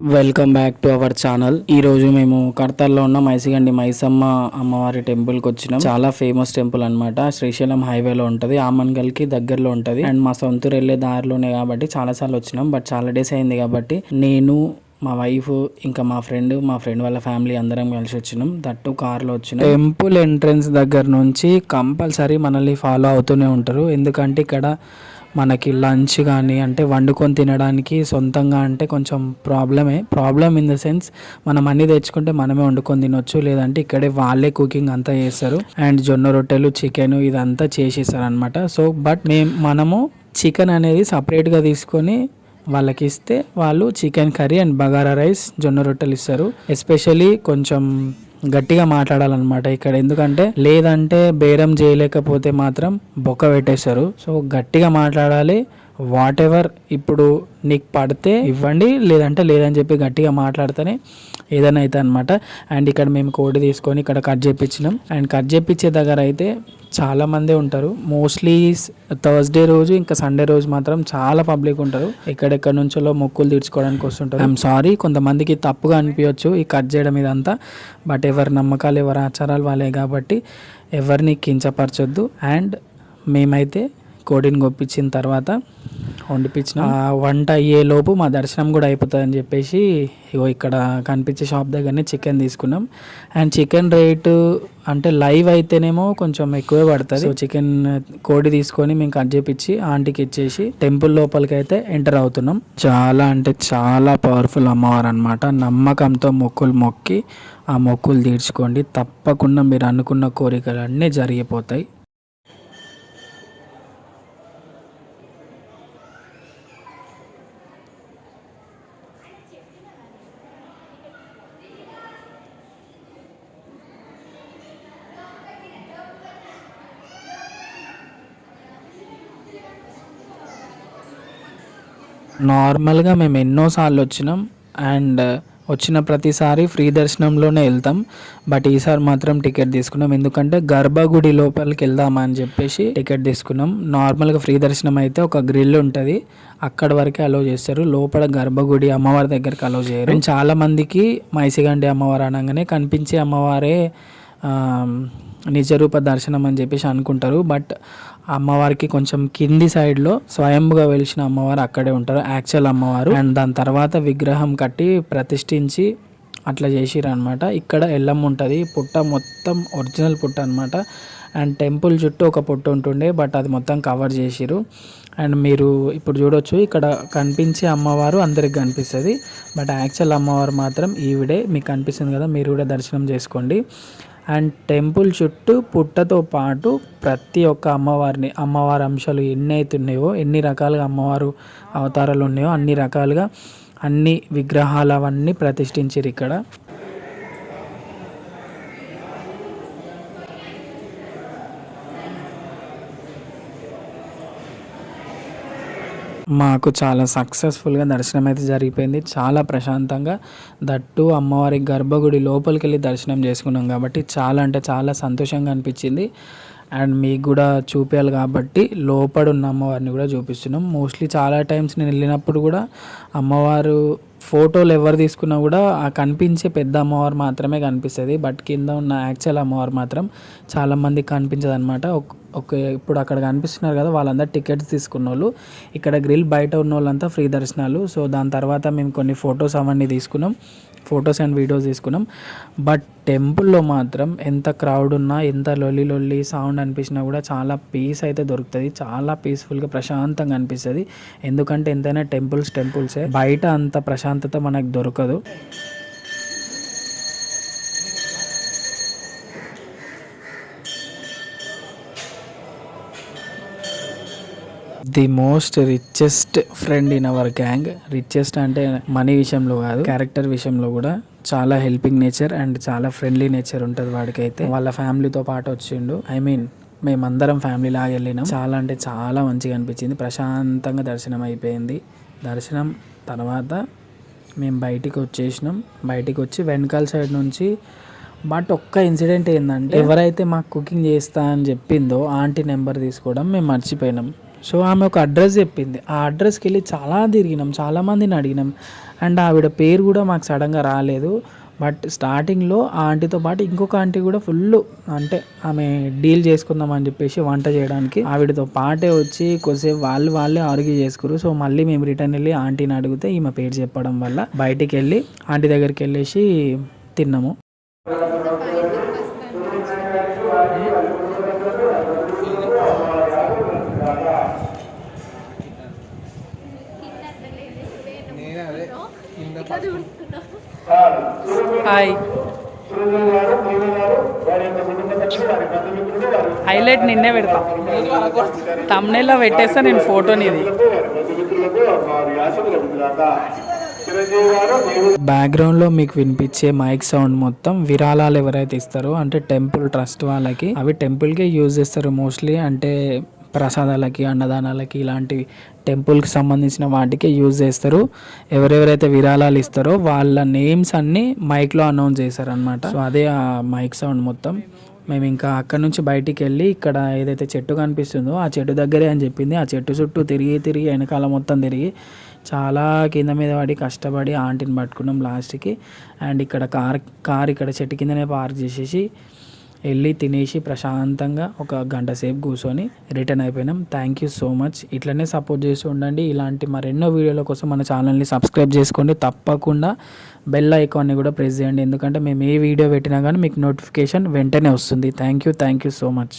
Welcome back to our channel ఈ రోజు మేము కడతాల్లో ఉన్న. మైసిగండి మైసమ్మ అమ్మవారి టెంపుల్కి వచ్చినాం. చాలా ఫేమస్ టెంపుల్ అనమాట శ్రీశైలం హైవేలో ఉంటుంది. ఆమన్గల్కి దగ్గరలో ఉంటుంది. అండ్ మా సొంతూరు వెళ్ళే దారిలోనే కాబట్టి చాలాసార్లు వచ్చినాం. బట్ చాలా డేస్ అయింది కాబట్టి నేను మా వైఫ్ ఇంకా మా ఫ్రెండ్ మా ఫ్రెండ్ వాళ్ళ ఫ్యామిలీ అందరం కలిసి వచ్చినాం. దట్టు కార్లో వచ్చినాం. టెంపుల్ ఎంట్రన్స్ దగ్గర నుంచి కంపల్సరీ మనల్ని ఫాలో అవుతూనే ఉంటారు. ఎందుకంటే ఇక్కడ మనకి లంచ్ కానీ అంటే వండుకొని తినడానికి సొంతంగా అంటే కొంచెం ప్రాబ్లమే. ప్రాబ్లం ఇన్ ద సెన్స్ మనం అన్ని తెచ్చుకుంటే మనమే వండుకొని తినొచ్చు లేదంటే ఇక్కడే వాళ్ళే కుకింగ్ అంతా చేస్తారు. అండ్ జొన్న రొట్టెలు చికెన్ ఇదంతా చేసేస్తారు అనమాట సో బట్ మేము మనము చికెన్ అనేది సపరేట్గా తీసుకొని వాళ్ళకి ఇస్తే వాళ్ళు chicken curry and bagara rice జొన్న రొట్టెలు ఇస్తారు. ఎస్పెషలీ కొంచెం గట్టిగా మాట్లాడాలన్నమాట ఇక్కడ. ఎందుకంటే లేదంటే బేరం చేయలేకపోతే మాత్రం బొక్క పెట్టేస్తారు సో గట్టిగా మాట్లాడాలి. వాట్ ఎవర్ ఇప్పుడు నీకు పడితే ఇవ్వండి లేదంటే లేదని చెప్పి గట్టిగా మాట్లాడితేనే ఏదైనా అయితే అనమాట అండ్ ఇక్కడ మేము కోడి తీసుకొని ఇక్కడ కట్ చేయించినాం అండ్ కట్ చేయించే దగ్గర అయితే చాలామందే ఉంటారు. మోస్ట్లీ థర్స్డే రోజు ఇంకా సండే రోజు మాత్రం చాలా పబ్లిక్ ఉంటారు. ఎక్కడెక్కడ నుంచో మొక్కులు తీర్చుకోవడానికి వస్తుంటారు. ఐఎమ్ సారీ కొంతమందికి తప్పుగా అనిపించవచ్చు ఈ కట్ చేయడం ఇదంతా. బట్ ఎవరి నమ్మకాలు ఎవరి ఆచారాలు వాళ్ళే కాబట్టి ఎవరిని కించపరచొద్దు. అండ్ మేమైతే కోడిని గొప్పించిన తర్వాత వండిపించిన వంట అయ్యే లోపు మా దర్శనం కూడా అయిపోతుంది అని చెప్పేసి ఇగో ఇక్కడ కనిపించే షాప్ దగ్గరనే చికెన్ తీసుకున్నాం. అండ్ చికెన్ రేటు అంటే లైవ్ అయితేనేమో కొంచెం ఎక్కువే పడుతుంది. సో చికెన్ కోడి తీసుకొని మేము కట్ చేపించి ఆంటీకి ఇచ్చేసి టెంపుల్ లోపలికి అయితే ఎంటర్ అవుతున్నాం. చాలా అంటే చాలా పవర్ఫుల్ అమ్మవారు అనమాట నమ్మకంతో మొక్కులు మొక్కి ఆ మొక్కులు తీర్చుకోండి. తప్పకుండా మీరు అనుకున్న కోరికలు అన్నీ జరిగిపోతాయి. నార్మల్గా మేము ఎన్నోసార్లు వచ్చినాం. అండ్ వచ్చిన ప్రతిసారి ఫ్రీ దర్శనంలోనే వెళ్తాం. బట్ ఈసారి మాత్రం టికెట్ తీసుకున్నాం. ఎందుకంటే గర్భగుడి లోపలికి వెళ్దామని చెప్పేసి టికెట్ తీసుకున్నాం. నార్మల్గా ఫ్రీ దర్శనం అయితే ఒక గ్రిల్ ఉంటుంది. అక్కడ వరకే అలో చేస్తారు. లోపల గర్భగుడి అమ్మవారి దగ్గరికి అలో చేయరు. చాలామందికి చాలా మందికి మైసిగండి అమ్మవారు అనగానే కనిపించే అమ్మవారే నిజరూప దర్శనం అని చెప్పేసి అనుకుంటారు. బట్ అమ్మవారికి కొంచెం కింది సైడ్లో స్వయంగా వెలిసిన అమ్మవారు అక్కడే ఉంటారు యాక్చువల్ అమ్మవారు. అండ్ దాని తర్వాత విగ్రహం కట్టి ప్రతిష్ఠించి అట్లా చేసిరు అనమాట ఇక్కడ ఎల్లమ్మ ఉంటుంది పుట్ట మొత్తం ఒరిజినల్ పుట్ట అనమాట అండ్ టెంపుల్ చుట్టూ ఒక పుట్ట ఉంటుండే బట్ అది మొత్తం కవర్ చేసిరు అండ్ మీరు ఇప్పుడు చూడొచ్చు ఇక్కడ కనిపించే అమ్మవారు అందరికి కనిపిస్తుంది. బట్ యాక్చువల్ అమ్మవారు మాత్రం ఈవిడే మీకు కనిపిస్తుంది కదా మీరు కూడా దర్శనం చేసుకోండి. అండ్ టెంపుల్ చుట్టూ పుట్టతో పాటు ప్రతి ఒక్క అమ్మవారిని అమ్మవారి అంశాలు ఎన్ని అయితే ఉన్నాయో ఎన్ని రకాలుగా అమ్మవారు అవతారాలు ఉన్నాయో అన్ని రకాలుగా అన్ని విగ్రహాలు అవన్నీ ప్రతిష్ఠించారు ఇక్కడ. మాకు చాలా సక్సెస్ఫుల్గా దర్శనం అయితే జరిగిపోయింది. చాలా ప్రశాంతంగా దట్టు అమ్మవారి గర్భగుడి లోపలికి వెళ్ళి దర్శనం చేసుకున్నాం కాబట్టి చాలా అంటే చాలా సంతోషంగా అనిపించింది. అండ్ మీకు కూడా చూపించాలి కాబట్టి లోపల ఉన్న అమ్మవారిని కూడా చూపిస్తున్నాం. మోస్ట్లీ చాలా టైమ్స్ నేను వెళ్ళినప్పుడు కూడా అమ్మవారు ఫోటోలు ఎవరు తీసుకున్నా కూడా ఆ కనిపించే పెద్ద అమ్మవారు మాత్రమే కనిపిస్తుంది. బట్ కింద ఉన్న యాక్చువల్ అమ్మవారు మాత్రం చాలా మందికి కనిపించదు అనమాట ఒక ఇప్పుడు అక్కడ కనిపిస్తున్నారు కదా వాళ్ళందరూ టికెట్స్ తీసుకున్న వాళ్ళు ఇక్కడ గ్రిల్ బయట ఉన్న వాళ్ళంతా ఫ్రీ దర్శనాలు. సో దాని తర్వాత మేము కొన్ని ఫొటోస్ అవన్నీ తీసుకున్నాం. ఫొటోస్ అండ్ వీడియోస్ తీసుకున్నాం. బట్ టెంపుల్లో మాత్రం ఎంత క్రౌడ్ ఉన్నా ఎంత లొల్లి లొల్లి సౌండ్ అనిపించినా కూడా చాలా పీస్ అయితే దొరుకుతుంది. చాలా పీస్ఫుల్గా ప్రశాంతంగా అనిపిస్తుంది. ఎందుకంటే ఎంతైనా టెంపుల్స్ టెంపుల్సే. బయట అంత ప్రశాంతత మనకు దొరకదు. The most richest friend in our gang richest అంటే మనీ విషయంలో కాదు క్యారెక్టర్ విషయంలో కూడా చాలా హెల్పింగ్ నేచర్ అండ్ చాలా ఫ్రెండ్లీ నేచర్ ఉంటుంది వాడికైతే. వాళ్ళ ఫ్యామిలీతో పాటు వచ్చిండు. ఐ మీన్ మేమందరం ఫ్యామిలీ లాగా వెళ్ళినాం. చాలా అంటే చాలా మంచిగా అనిపించింది. ప్రశాంతంగా దర్శనం అయిపోయింది. దర్శనం తర్వాత మేము బయటికి వచ్చేసినాం. బయటికి వచ్చి వెనకాల సైడ్ నుంచి బట్ ఒక్క ఇన్సిడెంట్ ఏంటంటే ఎవరైతే మాకు కుకింగ్ చేస్తా అని చెప్పిందో ఆంటీ నెంబర్ తీసుకోవడం మేము మర్చిపోయినాం. సో ఆమె ఒక అడ్రస్ చెప్పింది. ఆ అడ్రస్కి వెళ్ళి చాలా తిరిగినాం చాలామందిని అడిగినాం. అండ్ ఆవిడ పేరు కూడా మాకు సడన్గా రాలేదు. బట్ స్టార్టింగ్లో ఆ ఆంటీతో పాటు ఇంకొక ఆంటీ కూడా ఫుల్ అంటే ఆమె డీల్ చేసుకుందాం అని చెప్పేసి వంట చేయడానికి ఆవిడతో పాటే వచ్చి కొద్దిసేపు వాళ్ళు వాళ్ళే ఆర్గ్యూ చేసుకురు సో మళ్ళీ మేము రిటర్న్ వెళ్ళి ఆంటీని అడిగితే ఈమె పేరు చెప్పడం వల్ల బయటికి వెళ్ళి ఆంటీ దగ్గరికి వెళ్ళేసి తిన్నాము. హాయ్. హైలైట్ నిన్నే పెడతా. తమ్నేలో పెట్టేస్తా నేను ఫోటోని ఇది బ్యాక్గ్రౌండ్లో మీకు వినిపించే మైక్ సౌండ్ మొత్తం విరాళాలు ఎవరైతే ఇస్తారో అంటే టెంపుల్ ట్రస్ట్ వాళ్ళకి అవి టెంపుల్కే యూజ్ చేస్తారు మోస్ట్లీ అంటే ప్రసాదాలకి అన్నదానాలకి ఇలాంటి టెంపుల్కి సంబంధించిన వాటికి యూజ్ చేస్తారు. ఎవరెవరైతే విరాళాలు ఇస్తారో వాళ్ళ నేమ్స్ అన్ని మైక్లో అనౌన్స్ చేశారనమాట సో అదే ఆ మైక్ సౌండ్ మొత్తం. మేము ఇంకా అక్కడ నుంచి బయటికి వెళ్ళి ఇక్కడ ఏదైతే చెట్టు కనిపిస్తుందో ఆ చెట్టు దగ్గరే అని చెప్పింది. ఆ చెట్టు చుట్టూ తిరిగి తిరిగి వెనకాల మొత్తం తిరిగి చాలా కింద మీద పడి కష్టపడి ఆంటీని పట్టుకున్నాం లాస్ట్కి. అండ్ ఇక్కడ కార్ కార్ ఇక్కడ చెట్టు కిందనే పార్క్ చేసేసి వెళ్ళి తినేసి ప్రశాంతంగా ఒక గంట సేపు కూర్చొని రిటర్న్ అయిపోయినాం. థ్యాంక్ యూ సో మచ్ ఇట్లనే సపోర్ట్ చేసి ఉండండి. ఇలాంటి మరెన్నో వీడియోల కోసం మన ఛానల్ని సబ్స్క్రైబ్ చేసుకోండి. తప్పకుండా బెల్ ఐకాన్ని కూడా ప్రెస్ చేయండి. ఎందుకంటే మేము ఏ వీడియో పెట్టినా కానీ మీకు నోటిఫికేషన్ వెంటనే వస్తుంది. Thank you thank you so much